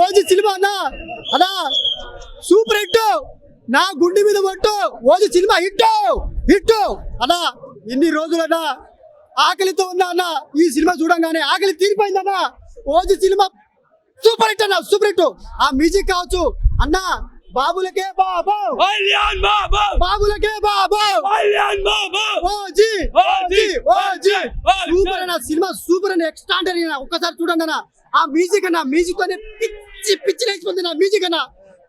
OG cinema అన్న అన్నా super hit. నా గుండె మీద పట్టు. OG cinema hit. హిట్. అన్నా ఇన్ని రోజులన్నా ఆకలితో ఉన్నా అన్న ఈ సినిమా చూడంగానే ఆకలి తీరిపోయిందన్న ఓజీ సినిమా సూపర్ హిట్ అన్న సూపర్ హిట్. ఆ మ్యూజిక్ కావచ్చు. అన్న బాబులకే బాబు. బాబులకే బాబు. OG OG OG. సూపర్ అన్న సినిమా సూపర్ అన్న ఎక్స్ట్రాండరీ ఒక్కసారి చూడండి అన్న. ఆ మ్యూజిక్ అన్న మ్యూజిక్ తోనే పిచ్చి పిచ్చి లేచిపోతుంది నా మ్యూజిక్ అన్న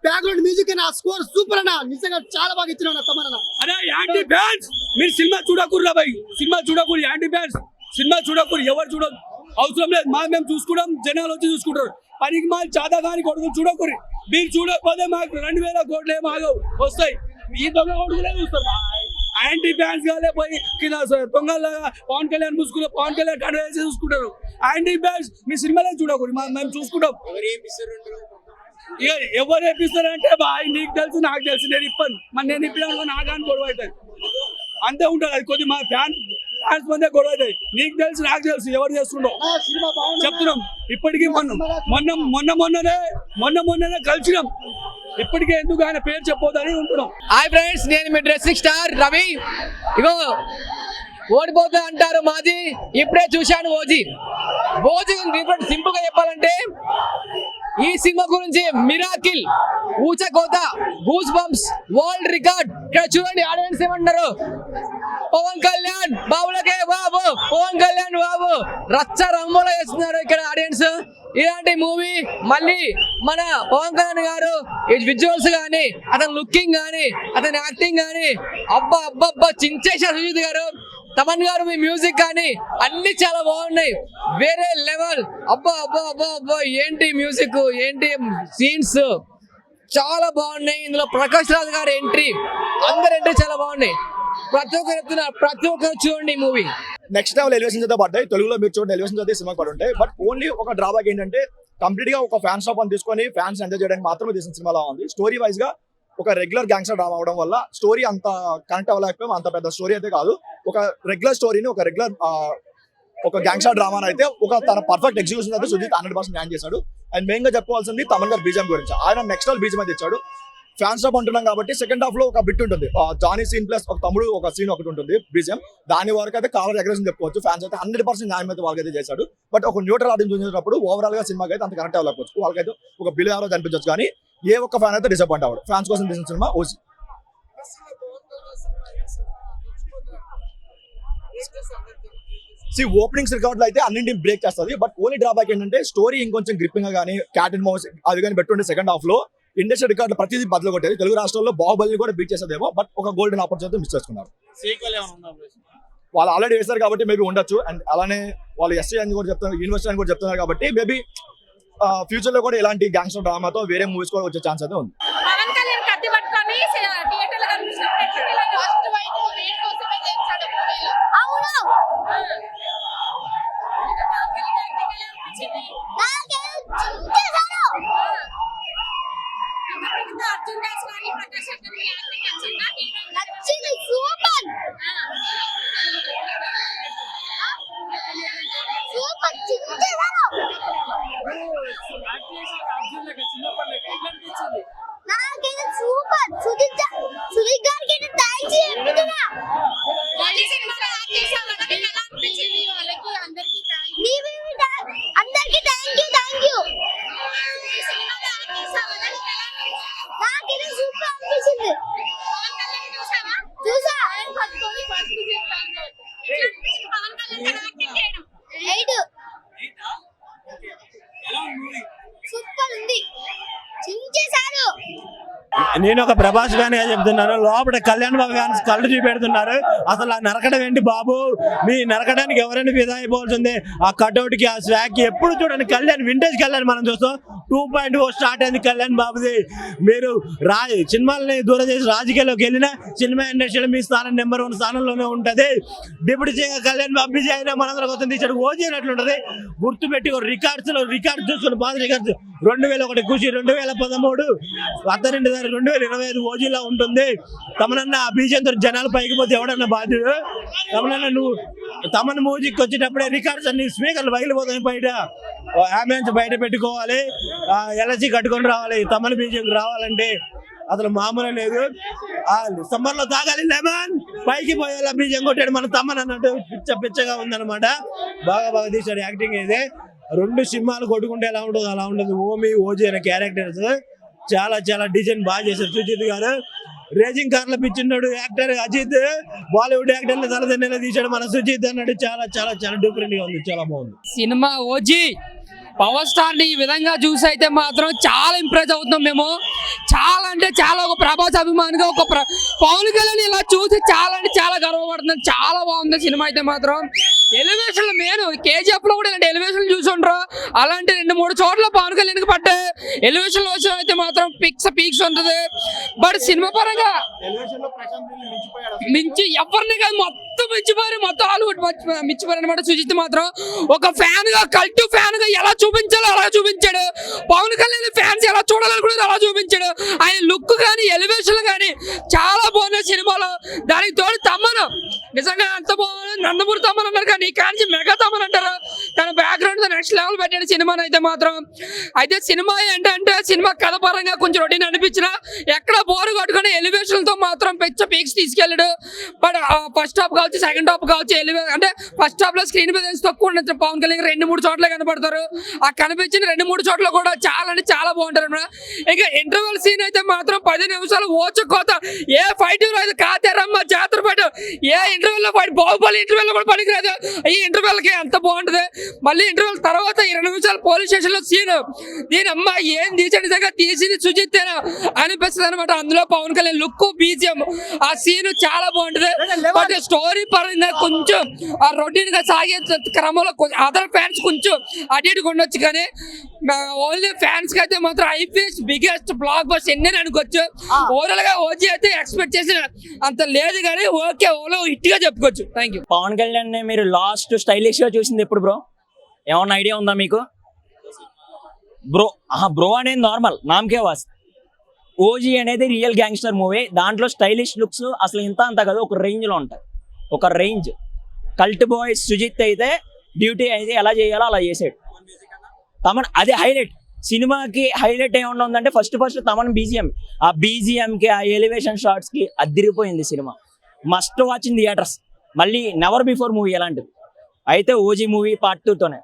బ్యాక్గ్రౌండ్ మ్యూజిక్ అన్న స్కోర్ సూపర్ అన్న నిజంగా చాలా బాగా ఇచ్చిన అన్న తమరన్న. అరే యాంటీ ఫ్యాన్స్ మీరు సినిమా చూడకూడదు భయ్. సినిమా చూడకూడదు యాంటీ ఫ్యాన్స్ సినిమా చూడకూడదు ఎవరు చూడదు అవసరం లేదు మా మేము చూసుకుంటాం జనాలు వచ్చి చూసుకుంటారు. పనికి మా చాదా కాని కొడుకు చూడకూడదు. మీరు చూడకపోతే మాకు రెండు వేల కోట్లు ఏం ఆగవు వస్తాయి. ఈ దొంగ కొడుకులే చూస్తారు. యాంటీ ఫ్యాన్స్ కాలే పోయి కింద దొంగలాగా పవన్ కళ్యాణ్ చూసుకున్న పవన్ కళ్యాణ్ కండ వేసి చూసుకుంటారు. యాంటీ ఫ్యాన్స్ మీ సినిమాలే చూడకూడదు. మా- మేము చూసుకుంటాం. ఇక ఎవరు వేపిస్తారంటే బాయ్ నీకు తెలుసు నాకు తెలుసు నేను ఇప్పను. మరి నేను ఇప్పిన నాకు అని గొడవ అవుతుంది అంతే ఉంటుంది అది. కొద్ది మా ఫ్యాన్ ఫ్యాన్స్ మందే గొడవ అవుతుంది నీకు తెలుసు నాకు తెలుసు ఎవరు చేస్తుండో. చెప్తున్నాం. ఇప్పటికీ మొన్న మొన్న మొన్న మొన్ననే మొన్న మొన్ననే కలిసినాం. ఇప్పటికే ఎందుకు ఆయన పేరు చెప్పొద్దని ఉంటున్నాం. హాయ్ ఫ్రెండ్స్ నేను మీ డ్రెస్సింగ్ స్టార్ రవి. ఇగో ఓడిపోతా అంటారు మాది ఇప్పుడే చూశాను ఓజీ. ఓజీ సింపుల్గా చెప్పాలంటే ఈ సినిమా గురించి మిరాకిల్ ఊచకోత గూస్ బంప్స్ వరల్డ్ రికార్డ్ ఇక్కడ చూడండి ఆడియన్స్ ఏమంటారు పవన్ కళ్యాణ్ బాబులకే బాబు పవన్ కళ్యాణ్ బాబు. రచ్చ రంగులో వేస్తున్నారు ఇక్కడ ఆడియన్స్ ఇలాంటి మూవీ మళ్ళీ మన పవన్ కళ్యాణ్ గారు ఈ విజువల్స్ కానీ అతని లుకింగ్ కానీ అతని యాక్టింగ్ కానీ అబ్బా అబ్బా చించేశారు సుజిత్ గారు. తమన్ గారు మీ మ్యూజిక్ కానీ అన్ని చాలా బాగున్నాయి. వేరే లెవెల్ అబ్బా అబ్బా అబ్బా అబ్బా ఏంటి మ్యూజిక్ ఏంటి సీన్స్ చాలా బాగున్నాయి. ఇందులో ప్రకాష్ రాజ్ గారి ఎంట్రీ అందరి ఎంట్రీ చాలా బాగున్నాయి. ప్రతి ఒక్కరు ప్రతి ఒక్కరు చూడండి ఈ మూవీ నెక్స్ట్ లెవెల్ ఎలివేషన్స్ అయితే పడతాయి. తెలుగులో మీరు చూడండి ఎలివేషన్స్ అయితే సినిమా పడి ఉంటాయి బట్ ఓన్లీ ఒక డ్రాబ్యాక్ ఏంటంటే కంప్లీట్గా ఒక ఫ్యాన్ షాప్ అని తీసుకొని ఫ్యాన్స్ ఎంజాయ్ చేయడానికి మాత్రమే తీసిన సినిమాలా ఉంది. స్టోరీ వైజ్గా ఒక రెగ్యులర్ గ్యాంగ్స్టర్ డ్రామా అవడం వల్ల స్టోరీ అంత కనెక్ట్ అవ్వలేకపోయాం. అంత పెద్ద స్టోరీ అయితే కాదు. ఒక రెగ్యులర్ స్టోరీని ఒక రెగ్యులర్ ఒక గ్యాంగ్స్టర్ డ్రామా అయితే ఒక తన పర్ఫెక్ట్ ఎగ్జిక్యూషన్ అయితే సుజిత్ హండ్రెడ్ పర్సెంట్ న్యాయం చేశాడు. అండ్ మెయిన్గా చెప్పుకోవాల్సింది తమన్ గారు బీజం గురించి. ఆయన నెక్స్ట్ లెవెల్ బీజం అయితే ఇచ్చాడు. ఫ్యాన్స్ అప్ అంటున్నాం కాబట్టి సెకండ్ హాఫ్లో ఒక బిట్ ఉంటుంది. ఆ జానీ సీన్ ప్లస్ ఒక తమ్ముడు ఒక సీన్ ఒకటి ఉంటుంది బీజియం దాని వరకు అయితే కాలర్ ఎగ్రెషన్ చెప్పుకోవచ్చు. ఫ్యాన్స్ అయితే హండ్రెడ్ పర్సెంట్ న్యాయం అయితే వాళ్ళకైతే చేశాడు. బట్ ఒక న్యూట్రల్ ఆడియన్స్ చూసినప్పుడు ఓవరాల్గా సినిమాకి అయితే అంత కనెక్ట్ అవ్వకపోవచ్చు వాళ్ళకైతే ఒక బిల్ యావరేజ్ కానీ ఏ ఒక్క ఫ్యాన్ అయితే డిసప్పాయింట్ అవ్వడు. ఫ్యాన్స్ కోసం తీసిన సినిమా ఓసి సి ఓపెనింగ్స్ రికార్డ్ అయితే అన్నింటిని బ్రేక్ చేస్తుంది. బట్ ఓన్లీ డ్రాబ్యాక్ ఏంటంటే స్టోరీ ఇంకొంచెం గ్రిప్పింగ్ కానీ క్యాట్ అండ్ మౌస్ అది కానీ పెట్టుండే సెకండ్ హాఫ్లో. ఇండస్ట్రీ రికార్డు ప్రతిదీ బదులు కొట్టేది. తెలుగు రాష్ట్రాల్లో బాహుబలి కూడా బీట్ చేసేదేమో బట్ ఒక గోల్డెన్ ఆపర్చునిటీ మిస్ చేసుకున్నారు. వాళ్ళు ఆల్రెడీ వేశారు కాబట్టి మేబీ ఉండొచ్చు. అండ్ అలానే వాళ్ళు ఎస్ఐ అని కూడా చెప్తున్నారు యూనివర్సిటీ అని కూడా చెప్తున్నారు కాబట్టి మేబీ ఫ్యూచర్లో కూడా ఇలాంటి గ్యాంగ్స్టర్ డ్రామాతో వేరే మూవీస్ కూడా వచ్చే ఛాన్స్ అయితే ఉంది పవన్ కళ్యాణ్ కత్తి పట్టుకొని థియేటర్లో కనిపించినప్పుడు ఫస్ట్ వైట్ వీడి కోసమే చేస్తాడు మూవీలో అవును అర్జున్ దాస్ గారి ప్రకాష్ అక్కడి యాక్టింగ్ నచ్చిందా నచ్చింది సూపర్ సూపర్ నాకైతే సూపర్ సుజిత్ సుజిత్ గారికి థ్యాంక్స్ చెప్తున్నా సినిమాలో యాక్ట్ చేశావు కదా మీకు ఎలా అనిపించింది వాళ్ళకి అందరికి అందరికి థ్యాంక్ యూ థ్యాంక్ యూ సినిమాలో యాక్ట్ చేశావు కదా నీకు ఎలా అనిపించింది నాకైతే సూపర్ అనిపించింది పవన్ కళ్యాణ్ చూసావా చూసా ఆయన పట్టుకొని ఫస్ట్ చేస్తాను పవన్ కళ్యాణ్ యాక్టింగ్ చేయడం ఎయిట్ సూపర్ ఉంది చించేశారు నేను ఒక ప్రభాస్ ఫ్యాన్గా చెప్తున్నాను. లోపల కళ్యాణ్ బాబు ఫ్యాన్స్ కళ్ళు చూపెడుతున్నారు. అసలు ఆ నరకడం ఏంటి బాబు? మీ నరకడానికి ఎవరైనా ఫిదా అయిపోతుంది ఆ కట్అవుట్కి ఆ స్వాగ్కి ఎప్పుడు చూడండి కళ్యాణ్ వింటేజ్ కళ్యాణ్ మనం చూస్తాం. టూ పాయింట్ ఫోర్ స్టార్ట్ అయింది కళ్యాణ్ బాబుది. మీరు రా సినిమాలని దూరం చేసి రాజకీయాల్లోకి వెళ్ళినా సినిమా ఇండస్ట్రీలో మీ స్థానం నెంబర్ వన్ స్థానంలోనే ఉంటుంది. డిప్యూటీ సీఎం కళ్యాణ్ బాబు విజయ్ అయినా మనందరం కోసం తీసాడు ఓజీ అన్నట్లుంటది గుర్తు పెట్టి రికార్డ్స్లో రికార్డ్ చూసుకుని బాధ రికార్డ్స్ రెండు వేల ఒకటి కృషి రెండు వేల పదమూడు అత్తరింటి దారి రెండు రెండు వేల ఇరవై ఐదు ఓజీలా ఉంటుంది. తమనన్న ఆ బీజంతో జనాలు పైకి పోతే ఎవడన్నా బాధ్యుడు? తమనన్న నువ్వు తమన్ మ్యూజిక్ వచ్చేటప్పుడే రికార్డ్స్ అన్ని స్పీకర్లు పగిలిపోతాయి బయట. అంబులెన్స్ బయట పెట్టుకోవాలి. ఎల్ఐసి కట్టుకొని రావాలి తమన్ బీజేపీకి రావాలంటే అసలు మామూలు లేదు. ఆ సమ్మర్లో తాగాలి లెమన్ పైకి పోయేలా బీజం కొట్టాడు మన తమ్మన్ అన్నట్టు పిచ్చ పిచ్చగా ఉందన్నమాట. బాగా బాగా తీశాడు యాక్టింగ్ అయితే. రెండు సినిమాలు కొట్టుకుంటే ఎలా ఉంటుంది అలా ఉంటుంది ఓమి ఓజీ అనే క్యారెక్టర్స్ చాలా చాలా డిజైన్ బాగా చేశారు. సుజిత్ గారు రేసింగ్ కార్లో పిచ్చిన్నాడు యాక్టర్ అజిత్. బాలీవుడ్ యాక్టర్లు తలదన్నెలా తీశాడు మన సుజిత్ అన్నాడు చాలా చాలా చాలా డిఫరెంట్గా ఉంది. చాలా బాగుంది. Cinema OG. పవర్ స్టార్ని ఈ విధంగా చూసి అయితే మాత్రం చాలా ఇంప్రెస్ అవుతున్నాం మేము. చాలా అంటే చాలా ఒక ప్రభాస్ అభిమానిగా ఒక పవన్ కళ్యాణ్ ఇలా చూసి చాలా అంటే చాలా గర్వపడుతున్నాం చాలా బాగుంది సినిమా అయితే మాత్రం. ఎలివేషన్ మెయిన్ కేజీఎఫ్లో కూడా ఇలాంటి ఎలివేషన్ చూసుండ్రు. అలాంటి రెండు మూడు చోట్ల పవన్ కళ్యాణ్ పట్టే ఎలివేషన్ వచ్చి అయితే మాత్రం పిక్స్ పీక్స్ ఉంటుంది. బట్ సినిమా పరంగా మించి ఎవరిని కాదు మొత్తం మించిపోయారు. మొత్తం హాలీవుడ్ మించిపోయారు అనమాట సుజిత్ మాత్రం. ఒక ఫ్యాన్గా కల్ట్ ఫ్యాన్గా ఎలా చూపించాలో అలా చూపించాడు. పవన్ కళ్యాణ్ ఫ్యాన్స్ కూడా చూడాలనుకునేది చూపించాడు. ఆయన లుక్ కానీ ఎలివేషన్ కానీ చాలా బాగున్నాయి సినిమాలో దానికి తోడు తమ్మను. నిజంగా అంత బాగుంది నందమూరి తమ్మన్ అన్నారు కానీ కానీ మెగా తమ్మన్ అంటారు? తన బ్యాక్గ్రౌండ్ నెక్స్ట్ లెవెల్ పెట్టాడు సినిమాని అయితే మాత్రం. అయితే సినిమా ఏంటంటే సినిమా కథ పరంగా కొంచెం రొటీన్ అనిపించిన ఎక్కడ బోర్ కట్టుకుని ఎలివేషన్తో మాత్రం పెచ్చ పీక్స్ తీసుకెళ్ళాడు. బట్ ఫస్ట్ హాఫ్ కావచ్చు సెకండ్ హాఫ్ కావచ్చు ఎలివే అంటే ఫస్ట్ హాఫ్లో స్క్రీన్ మీద తక్కువ ఉండొచ్చు పవన్ కళ్యాణ్ రెండు మూడు చోట్ల కనపడతారు. ఆ కనిపించిన రెండు మూడు చోట్ల కూడా చాలా అంటే చాలా బాగుంటారు అన్నమాట. ఇంకా ఇంటర్వెల్ సీన్ అయితే మాత్రం పది నిమిషాలు ఓచ కోత ఏ ఫైట్ అయితే కాతేరమ్మ జాతర ఫైట్ ఏ ఇంటర్వెల్లో ఫైట్ బాహుబలి ఇంటర్వెల్లో కూడా పనికిరాదు. ఈ ఇంటర్వెల్కి అంత బాగుంటది? మళ్ళీ ఇంటర్వెల్ తర్వాత ఇరవై నిమిషాలు పోలీస్ స్టేషన్లో సీన్. దీని అమ్మ ఏం తీసాడు నిజంగా తీసింది సుజిత్తేనా? అనిపిస్తుంది అనమాట అందులో పవన్ కళ్యాణ్ లుక్ బీజియం. ఆ సీన్ చాలా బాగుంటది. బట్ స్టోరీ పరంగా కొంచెం ఆ రొటీన్గా సాగే క్రమంలో అదర్ ఫ్యాన్స్ కొంచెం అటు ఇటు ఉండొచ్చు కానీ ఓన్లీ ఫ్యాన్స్కి అయితే మాత్రం ఐపీఎస్ బిగ్గెస్ట్ బ్లాక్ బస్ ఎన్ని అనుకోవచ్చు. ఓవరాల్గా ఓజీ అయితే ఎక్స్పెక్ట్ చేసిన అంత లేదు కానీ ఓకే ఓలో హిట్గా చెప్పుకోవచ్చు. థ్యాంక్ యూ పవన్ కళ్యాణ్ మీరు లాస్ట్ స్టైలిష్గా చూసింది ఎప్పుడు బ్రో? ఏమన్నా ఐడియా ఉందా మీకు? బ్రో ఆహా బ్రో అనేది నార్మల్. నామకే వాస్. ఓజీ అనేది రియల్ గ్యాంగ్స్టర్ మూవీ. దాంట్లో స్టైలిష్ లుక్స్ అసలు ఇంత అంత కదా ఒక రేంజ్లో ఉంటాయి. ఒక రేంజ్. కల్ట్ బాయ్ సుజిత్ అయితే డ్యూటీ అయితే ఎలా చేయాలో అలా చేసాడు. తమన్ అది హైలైట్. సినిమాకి హైలైట్ ఏమన్నా ఉందంటే ఫస్ట్ ఫస్ట్ తమన్ బీజిఎం. ఆ బీజిఎంకి కి ఆ ఎలివేషన్ షార్ట్స్కి అదిరిపోయింది cinema. Must watch in theatres. మళ్ళీ నెవర్ బిఫోర్ మూవీ ఎలాంటిది అయితే ఓజీ మూవీ పార్ట్ టూతోనే